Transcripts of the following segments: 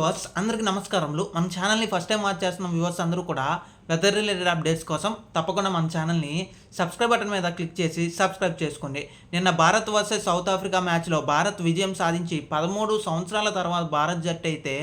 Viewers అందరికీ నమస్కారములు. మన ఛానల్ని ఫస్ట్ టైం వాచ్ చేస్తున్న వ్యూవర్స్ అందరూ కూడా వెదర్ రిలేటెడ్ అప్డేట్స్ కోసం తప్పకుండా మన ఛానల్ని సబ్స్క్రైబ్ బటన్ మీద క్లిక్ చేసి సబ్స్క్రైబ్ చేసుకోండి. నిన్న భారత్ వర్సెస్ సౌత్ ఆఫ్రికా మ్యాచ్లో భారత్ విజయం సాధించి పదమూడు సంవత్సరాల తర్వాత భారత్ జట్టు అయితే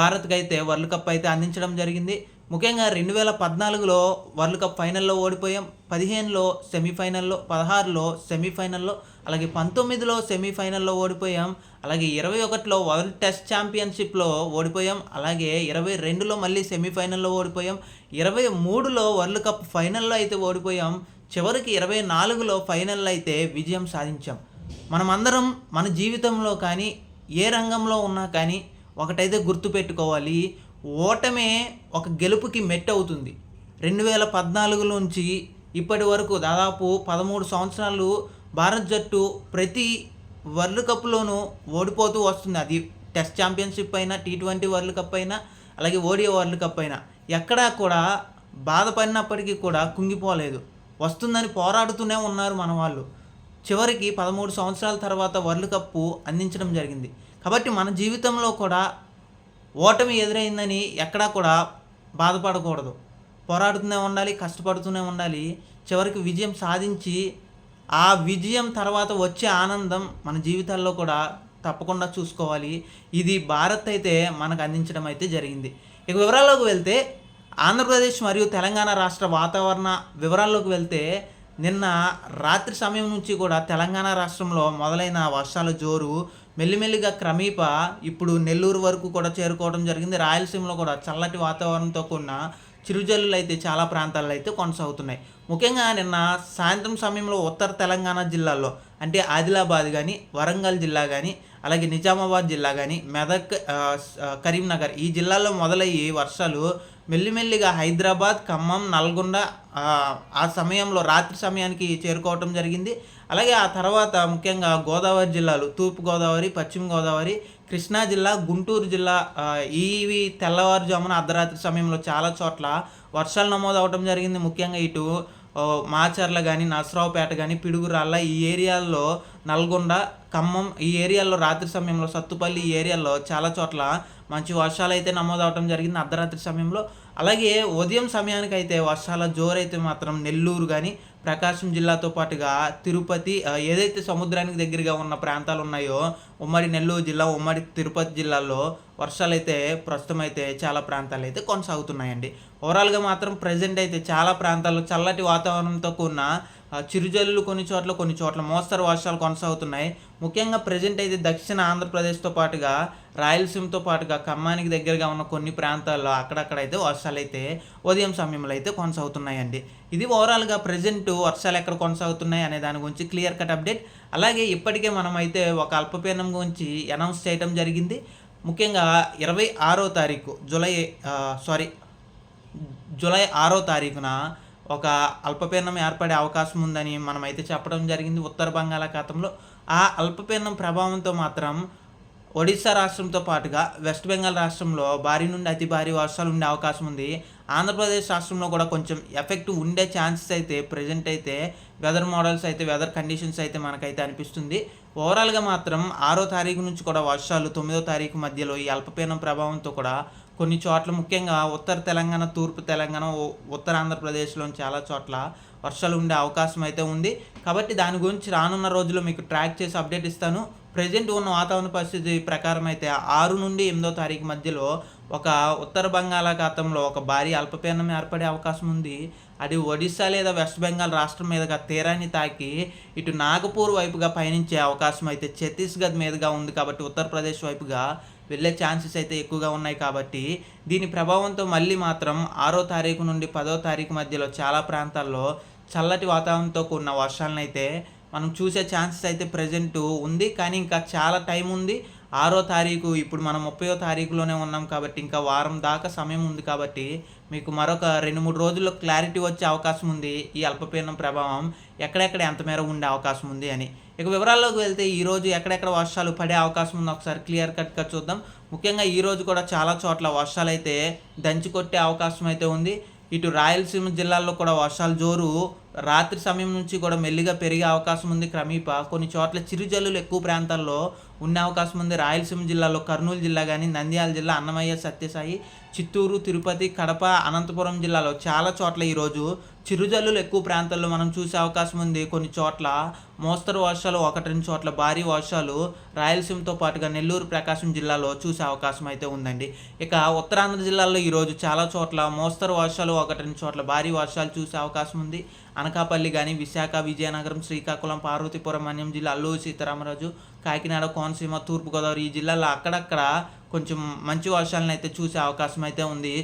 భారత్కి అయితే వరల్డ్ కప్ అయితే అందించడం జరిగింది. ముఖ్యంగా రెండు వేల పద్నాలుగులో వరల్డ్ కప్ ఫైనల్లో ఓడిపోయాం. పదిహేనులో సెమీఫైనల్లో పదహారులో సెమీఫైనల్లో అలాగే పంతొమ్మిదిలో సెమీఫైనల్లో ఓడిపోయాం అలాగే ఇరవై ఒకటిలో వరల్డ్ టెస్ట్ ఛాంపియన్షిప్లో ఓడిపోయాం అలాగే ఇరవై రెండులో మళ్ళీ సెమీఫైనల్లో ఓడిపోయాం ఇరవై మూడులో వరల్డ్ కప్ ఫైనల్లో అయితే ఓడిపోయాం చివరికి ఇరవై నాలుగులో ఫైనల్లో అయితే విజయం సాధించాం. మనమందరం మన జీవితంలో కానీ ఏ రంగంలో ఉన్నా కానీ ఒకటైతే గుర్తుపెట్టుకోవాలి ఓటమే ఒక గెలుపుకి మెట్టు అవుతుంది. రెండు వేల పద్నాలుగు నుంచి ఇప్పటి వరకు దాదాపు పదమూడు సంవత్సరాలు భారత్ జట్టు ప్రతి వరల్డ్ కప్లోనూ ఓడిపోతూ వస్తుంది. అది టెస్ట్ ఛాంపియన్షిప్ అయినా టీ ట్వంటీ వరల్డ్ కప్ అయినా అలాగే ఓడియో వరల్డ్ కప్ అయినా. ఎక్కడా కూడా బాధపడినప్పటికీ కూడా కుంగిపోలేదు. వస్తుందని పోరాడుతూనే ఉన్నారు మన వాళ్ళు. చివరికి పదమూడు సంవత్సరాల తర్వాత వరల్డ్ కప్పు అందించడం జరిగింది. కాబట్టి మన జీవితంలో కూడా ఓటమి ఎదురైందని ఎక్కడా కూడా బాధపడకూడదు. పోరాడుతూనే ఉండాలి కష్టపడుతూనే ఉండాలి. చివరికి విజయం సాధించి ఆ విజయం తర్వాత వచ్చే ఆనందం మన జీవితాల్లో కూడా తప్పకుండా చూసుకోవాలి. ఇది భారత్ అయితే మనకు అందించడం అయితే జరిగింది. ఇక వివరాల్లోకి వెళ్తే ఆంధ్రప్రదేశ్ మరియు తెలంగాణ రాష్ట్ర వాతావరణ వివరాల్లోకి వెళ్తే నిన్న రాత్రి సమయం నుంచి కూడా తెలంగాణ రాష్ట్రంలో మొదలైన వర్షాల జోరు మెల్లిమెల్లిగా క్రమీప ఇప్పుడు నెల్లూరు వరకు కూడా చేరుకోవడం జరిగింది. రాయలసీమలో కూడా చల్లటి వాతావరణంతో కూడిన చిరుజల్లులు అయితే చాలా ప్రాంతాల్లో అయితే కొనసాగుతున్నాయి. ముఖ్యంగా నిన్న సాయంత్రం సమయంలో ఉత్తర తెలంగాణ జిల్లాల్లో అంటే ఆదిలాబాద్ కానీ వరంగల్ జిల్లా కానీ అలాగే నిజామాబాద్ జిల్లా కానీ మెదక్ కరీంనగర్ ఈ జిల్లాల్లో మొదలయ్యి వర్షాలు మెల్లిమెల్లిగా హైదరాబాద్ ఖమ్మం నల్గొండ ఆ, సమయంలో రాత్రి సమయానికి చేరుకోవటం జరిగింది. అలాగే ఆ తర్వాత ముఖ్యంగా గోదావరి జిల్లాలు తూర్పు గోదావరి పశ్చిమ గోదావరి కృష్ణా జిల్లా గుంటూరు జిల్లా ఇవి తెల్లవారుజామున అర్ధరాత్రి సమయంలో చాలా చోట్ల వర్షాలు నమోదు అవడం జరిగింది. ముఖ్యంగా ఇటు మాచర్ల కానీ నర్సరావుపేట కానీ పిడుగురాళ్ళ ఈ ఏరియాల్లో నల్గొండ ఖమ్మం ఈ ఏరియాలో రాత్రి సమయంలో సత్తుపల్లి ఈ ఏరియాలో చాలా చోట్ల మంచి వర్షాలు అయితే నమోదు అవడం జరిగింది అర్ధరాత్రి సమయంలో. అలాగే ఉదయం సమయానికి అయితే వర్షాల జోరైతే మాత్రం నెల్లూరు కానీ ప్రకాశం జిల్లాతో పాటుగా తిరుపతి ఏదైతే సముద్రానికి దగ్గరగా ఉన్న ప్రాంతాలు ఉన్నాయో ఉమ్మడి నెల్లూరు జిల్లా ఉమ్మడి తిరుపతి జిల్లాలో వర్షాలు అయితే ప్రస్తుతం అయితే చాలా ప్రాంతాలు అయితే కొనసాగుతున్నాయండి ఓవరాల్గా మాత్రం ప్రజెంట్ అయితే చాలా ప్రాంతాల్లో చల్లటి వాతావరణంతో కూడిన చిరుజల్లులు కొన్ని చోట్ల కొన్ని చోట్ల మోస్తరు వర్షాలు కొనసాగుతున్నాయి. ముఖ్యంగా ప్రజెంట్ అయితే దక్షిణ ఆంధ్రప్రదేశ్తో పాటుగా రాయలసీమతో పాటుగా ఖమ్మానికి దగ్గరగా ఉన్న కొన్ని ప్రాంతాల్లో అక్కడక్కడ అయితే వర్షాలు అయితే ఉదయం సమయంలో అయితే కొనసాగుతున్నాయండి. ఇది ఓవరాల్గా ప్రజెంట్ వర్షాలు ఎక్కడ కొనసాగుతున్నాయి అనే దాని గురించి క్లియర్ కట్ అప్డేట్ అలాగే ఇప్పటికే మనం అయితే ఒక అల్పపీడనం గురించి అనౌన్స్ చేయడం జరిగింది. ముఖ్యంగా ఇరవై ఆరో తారీఖు జూలై సారీ జూలై ఆరో తారీఖున ఒక అల్పపీడనం ఏర్పడే అవకాశం ఉందని మనమైతే చెప్పడం జరిగింది ఉత్తర బంగాళాఖాతంలో. ఆ అల్పపీడనం ప్రభావంతో మాత్రం ఒడిశా రాష్ట్రంతో పాటుగా వెస్ట్ బెంగాల్ రాష్ట్రంలో భారీ నుండి అతి భారీ వర్షాలు ఉండే అవకాశం ఉంది. ఆంధ్రప్రదేశ్ రాష్ట్రంలో కూడా కొంచెం ఎఫెక్ట్ ఉండే ఛాన్సెస్ అయితే ప్రజెంట్ అయితే వెదర్ మోడల్స్ అయితే వెదర్ కండిషన్స్ అయితే మనకైతే అనిపిస్తుంది. ఓవరాల్గా మాత్రం ఆరో తారీఖు నుంచి కూడా వర్షాలు తొమ్మిదో తారీఖు మధ్యలో ఈ అల్పపీడనం ప్రభావంతో కూడా కొన్ని చోట్ల ముఖ్యంగా ఉత్తర తెలంగాణ తూర్పు తెలంగాణ ఉత్తర ఆంధ్రప్రదేశ్లోని చాలా చోట్ల వర్షాలు ఉండే అవకాశం అయితే ఉంది. కాబట్టి దాని గురించి రానున్న రోజుల్లో మీకు ట్రాక్ చేసి అప్డేట్ ఇస్తాను. ప్రజెంట్ ఉన్న వాతావరణ పరిస్థితి ప్రకారం అయితే ఆరు నుండి ఎనిమిదో తారీఖు మధ్యలో ఒక ఉత్తర బంగాళాఖాతంలో ఒక భారీ అల్పపీడనం ఏర్పడే అవకాశం ఉంది. అది ఒడిశా లేదా వెస్ట్ బెంగాల్ రాష్ట్రం మీదుగా తీరాన్ని తాకి ఇటు నాగపూర్ వైపుగా పయనించే అవకాశం అయితే ఛత్తీస్గఢ్ మీదుగా ఉంది. కాబట్టి ఉత్తరప్రదేశ్ వైపుగా వెళ్ళే ఛాన్సెస్ అయితే ఎక్కువగా ఉన్నాయి కాబట్టి దీని ప్రభావంతో మళ్ళీ మాత్రం ఆరో తారీఖు నుండి పదో తారీఖు మధ్యలో చాలా ప్రాంతాల్లో చల్లటి వాతావరణంతో కూడిన వర్షాలను అయితే మనం చూసే ఛాన్సెస్ అయితే ప్రజెంట్ ఉంది. కానీ ఇంకా చాలా టైం ఉంది. ఆరో తారీఖు ఇప్పుడు మనం ముప్పయో తారీఖులోనే ఉన్నాం కాబట్టి ఇంకా వారం దాకా సమయం ఉంది కాబట్టి మీకు మరొక రెండు మూడు రోజుల్లో క్లారిటీ వచ్చే అవకాశం ఉంది ఈ అల్పపీడనం ప్రభావం. ఎక్కడెక్కడ ఎంత మేర ఉండే అవకాశం ఉంది అని. ఇక వివరాల్లోకి వెళ్తే ఈరోజు ఎక్కడెక్కడ వర్షాలు పడే అవకాశం ఉందో ఒకసారి క్లియర్ కట్గా చూద్దాం. ముఖ్యంగా ఈరోజు కూడా చాలా చోట్ల వర్షాలు అయితే దంచి కొట్టే అవకాశం అయితే ఉంది. ఇటు రాయలసీమ జిల్లాల్లో కూడా వర్షాలు జోరు రాత్రి సమయం నుంచి కూడా మెల్లిగా పెరిగే అవకాశం ఉంది. క్రమీప కొన్ని చోట్ల చిరుజల్లులు ఎక్కువ ప్రాంతాల్లో ఉండే అవకాశం ఉంది. రాయలసీమ జిల్లాలో కర్నూలు జిల్లా కానీ నంద్యాల జిల్లా అన్నమయ్య సత్యసాయి చిత్తూరు తిరుపతి కడప అనంతపురం జిల్లాలో చాలా చోట్ల ఈరోజు చిరుజల్లులు ఎక్కువ ప్రాంతాల్లో మనం చూసే అవకాశం ఉంది. కొన్ని చోట్ల మోస్తరు వర్షాలు ఒకటి రెండు చోట్ల భారీ వర్షాలు రాయలసీమతో పాటుగా నెల్లూరు ప్రకాశం జిల్లాలో చూసే అవకాశం అయితే ఉందండి. ఇక ఉత్తరాంధ్ర జిల్లాలో ఈరోజు చాలా చోట్ల మోస్తరు వర్షాలు ఒకటి రెండు చోట్ల భారీ వర్షాలు చూసే అవకాశం ఉంది. అనకాపల్లి కానీ విశాఖ విజయనగరం శ్రీకాకుళం పార్వతీపురం మన్యం జిల్లా అల్లూరు సీతారామరాజు కాకినాడ కోనసీమ తూర్పుగోదావరి ఈ జిల్లాలో అక్కడక్కడ కొంచెం మంచి వర్షాలను అయితే చూసే అవకాశం అయితే ఉంది.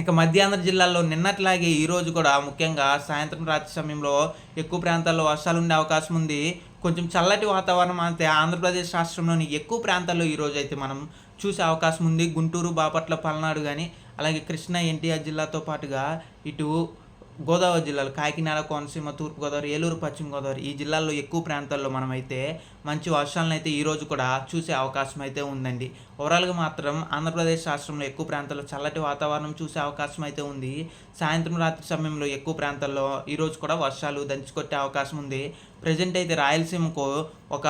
ఇక మధ్యాంధ్ర జిల్లాల్లో నిన్నట్లాగే ఈరోజు కూడా ముఖ్యంగా సాయంత్రం రాత్రి సమయంలో ఎక్కువ ప్రాంతాల్లో వర్షాలు ఉండే అవకాశం ఉంది. కొంచెం చల్లటి వాతావరణం అయితే ఆంధ్రప్రదేశ్ రాష్ట్రంలోని ఎక్కువ ప్రాంతాల్లో ఈరోజు అయితే మనం చూసే అవకాశం ఉంది. గుంటూరు బాపట్ల పల్నాడు కానీ అలాగే కృష్ణా ఎన్టీఆర్ జిల్లాతో పాటుగా ఇటు గోదావరి జిల్లాలో కాకినాడ కోనసీమ తూర్పుగోదావరి ఏలూరు పశ్చిమ గోదావరి ఈ జిల్లాల్లో ఎక్కువ ప్రాంతాల్లో మనమైతే మంచి వర్షాలను అయితే ఈరోజు కూడా చూసే అవకాశం అయితే ఉందండి. ఓవరాల్గా మాత్రం ఆంధ్రప్రదేశ్ రాష్ట్రంలో ఎక్కువ ప్రాంతాల్లో చల్లటి వాతావరణం చూసే అవకాశం అయితే ఉంది. సాయంత్రం రాత్రి సమయంలో ఎక్కువ ప్రాంతాల్లో ఈరోజు కూడా వర్షాలు దంచుకొట్టే అవకాశం ఉంది. ప్రజెంట్ అయితే రాయలసీమకు ఒక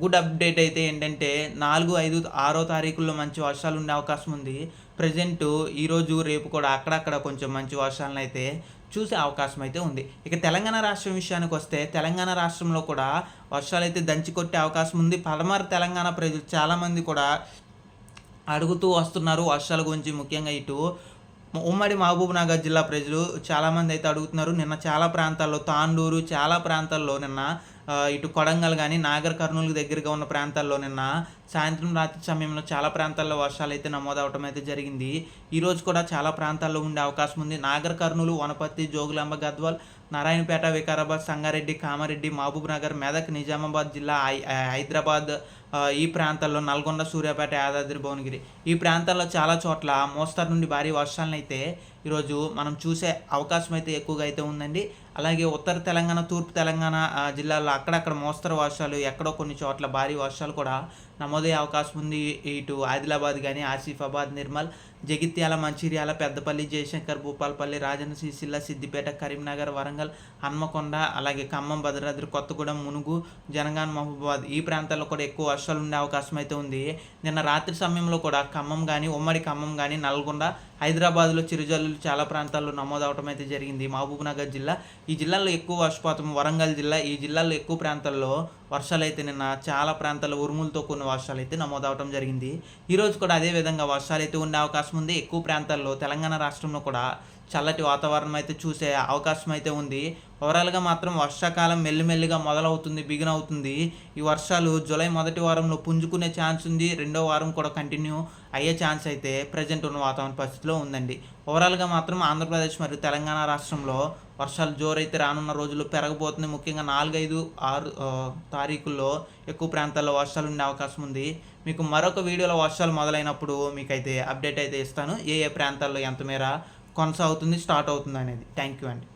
గుడ్ అప్డేట్ అయితే ఏంటంటే నాలుగు ఐదు ఆరో తారీఖుల్లో మంచి వర్షాలు ఉండే అవకాశం ఉంది. ప్రజెంట్ ఈరోజు రేపు కూడా అక్కడక్కడ కొంచెం మంచి వర్షాలను అయితే చూసే అవకాశం అయితే ఉంది. ఇక తెలంగాణ రాష్ట్రం విషయానికి వస్తే తెలంగాణ రాష్ట్రంలో కూడా వర్షాలు అయితే దంచి కొట్టే అవకాశం ఉంది. పదమారు తెలంగాణ ప్రజలు చాలామంది కూడా అడుగుతూ వస్తున్నారు వర్షాల గురించి ముఖ్యంగా ఇటు. ఉమ్మడి మహబూబ్నగర్ జిల్లా ప్రజలు చాలామంది అయితే అడుగుతున్నారు. నిన్న చాలా ప్రాంతాల్లో తాండూరు చాలా ప్రాంతాల్లో నిన్న ఇటు కొడంగల్ కానీ నాగర్ కర్నూలు దగ్గరగా ఉన్న ప్రాంతాల్లో నిన్న సాయంత్రం రాత్రి సమయంలో చాలా ప్రాంతాల్లో వర్షాలు అయితే నమోదవటం అయితే జరిగింది. ఈరోజు కూడా చాలా ప్రాంతాల్లో ఉండే అవకాశం ఉంది. నాగర్ కర్నూలు వనపర్తి జోగులాంబ గద్వాల్ నారాయణపేట వికారాబాద్ సంగారెడ్డి కామారెడ్డి మహబూబ్ నగర్ మెదక్ నిజామాబాద్ జిల్లా హై- హైదరాబాద్ ఈ ప్రాంతాల్లో నల్గొండ సూర్యాపేట యాదాద్రి భువనగిరి. ఈ ప్రాంతాల్లో చాలా చోట్ల మోస్తరు నుండి భారీ వర్షాలను అయితే ఈరోజు మనం చూసే అవకాశం అయితే ఎక్కువగా అయితే ఉందండి. అలాగే ఉత్తర తెలంగాణ తూర్పు తెలంగాణ జిల్లాల్లో అక్కడక్కడ మోస్తరు వర్షాలు ఎక్కడో కొన్ని చోట్ల భారీ వర్షాలు కూడా నమోదయ్యే అవకాశం ఉంది. ఇటు ఆదిలాబాద్ కానీ ఆసిఫాబాద్ నిర్మల్ జగిత్యాల మంచిర్యాల పెద్దపల్లి జయశంకర్ భూపాలపల్లి రాజన్న సిరిసిల్ల సిద్దిపేట కరీంనగర్ వరంగల్ హన్మకొండ అలాగే ఖమ్మం భద్రాద్రి కొత్తగూడెం మునుగు జనగాన్ మహబూబాబాద్ ఈ ప్రాంతాల్లో కూడా ఎక్కువ వర్షాలు ఉండే అవకాశం అయితే ఉంది. నిన్న రాత్రి సమయంలో కూడా ఖమ్మం కానీ ఉమ్మడి ఖమ్మం కానీ నల్గొండ హైదరాబాద్లో చిరుజల్లులు చాలా ప్రాంతాల్లో నమోదవటం అయితే జరిగింది. మహబూబ్ నగర్ జిల్లా. ఈ జిల్లాలో ఎక్కువ వర్షపాతం వరంగల్ జిల్లా. ఈ జిల్లాలో ఎక్కువ ప్రాంతాల్లో వర్షాలు అయితే నిన్న చాలా ప్రాంతాల్లో ఉరుములతో కూడిన వర్షాలు అయితే నమోదవటం జరిగింది. ఈరోజు కూడా అదే విధంగా వర్షాలు అయితే ఉండే అవకాశం ఉంది. ఎక్కువ ప్రాంతాల్లో తెలంగాణ రాష్ట్రంలో కూడా చల్లటి వాతావరణం అయితే చూసే అవకాశం అయితే ఉంది. ఓవరాల్గా మాత్రం వర్షాకాలం మెల్లిమెల్లిగా మొదలవుతుంది బిగిన్ అవుతుంది ఈ వర్షాలు జూలై మొదటి వారంలో పుంజుకునే ఛాన్స్ ఉంది. రెండో వారం కూడా కంటిన్యూ అయ్యే ఛాన్స్ అయితే ప్రజెంట్ ఉన్న వాతావరణ పరిస్థితిలో ఉందండి. ఓవరాల్గా మాత్రం ఆంధ్రప్రదేశ్ మరియు తెలంగాణ రాష్ట్రంలో వర్షాలు జోరైతే రానున్న రోజుల్లో పెరగబోతుంది. ముఖ్యంగా నాలుగైదు ఆరు తారీఖుల్లో ఎక్కువ ప్రాంతాల్లో వర్షాలు ఉండే అవకాశం ఉంది. మీకు మరొక వీడియోలో వర్షాలు మొదలైనప్పుడు మీకైతే అప్డేట్ అయితే ఇస్తాను. ఏ ఏ ప్రాంతాల్లో ఎంత మేర కొనసాగుతుంది స్టార్ట్ అవుతుంది అనేది. థ్యాంక్ యూ అండి.